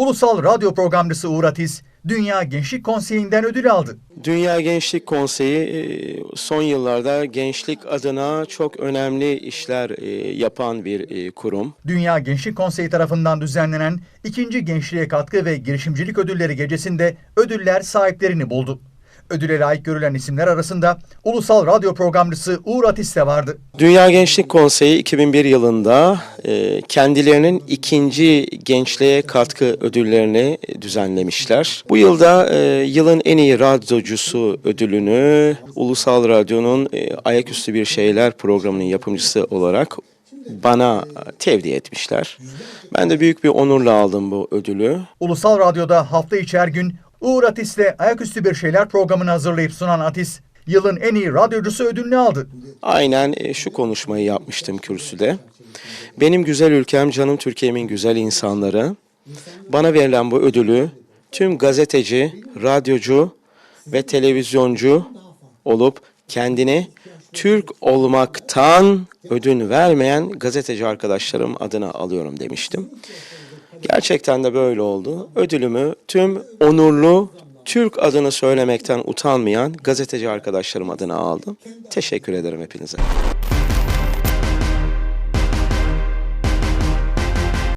Ulusal radyo programcısı Uğur Atiz, Dünya Gençlik Konseyi'nden ödül aldı. Dünya Gençlik Konseyi e, son yıllarda gençlik adına çok önemli işler e, yapan bir e, kurum. Dünya Gençlik Konseyi tarafından düzenlenen ikinci Gençliğe Katkı ve Girişimcilik Ödülleri gecesinde ödüller sahiplerini buldu. Ödüle layık görülen isimler arasında Ulusal Radyo Programcısı Uğur Atiz de vardı. Dünya Gençlik Konseyi 2001 yılında e, kendilerinin ikinci gençliğe katkı ödüllerini düzenlemişler. Bu yılda e, yılın en iyi radyocusu ödülünü Ulusal Radyo'nun e, Ayaküstü Bir Şeyler programının yapımcısı olarak bana tevdi etmişler. Ben de büyük bir onurla aldım bu ödülü. Ulusal Radyo'da hafta içi her gün Uğur Atis'le Ayaküstü Bir Şeyler programını hazırlayıp sunan Atis, yılın en iyi radyocusu ödülünü aldı. Aynen e, şu konuşmayı yapmıştım kürsüde. Benim güzel ülkem, canım Türkiye'min güzel insanları. Bana verilen bu ödülü tüm gazeteci, radyocu ve televizyoncu olup kendini Türk olmaktan ödün vermeyen gazeteci arkadaşlarım adına alıyorum demiştim. Gerçekten de böyle oldu. Ödülümü tüm onurlu Türk adını söylemekten utanmayan gazeteci arkadaşlarım adına aldım. Teşekkür ederim hepinize.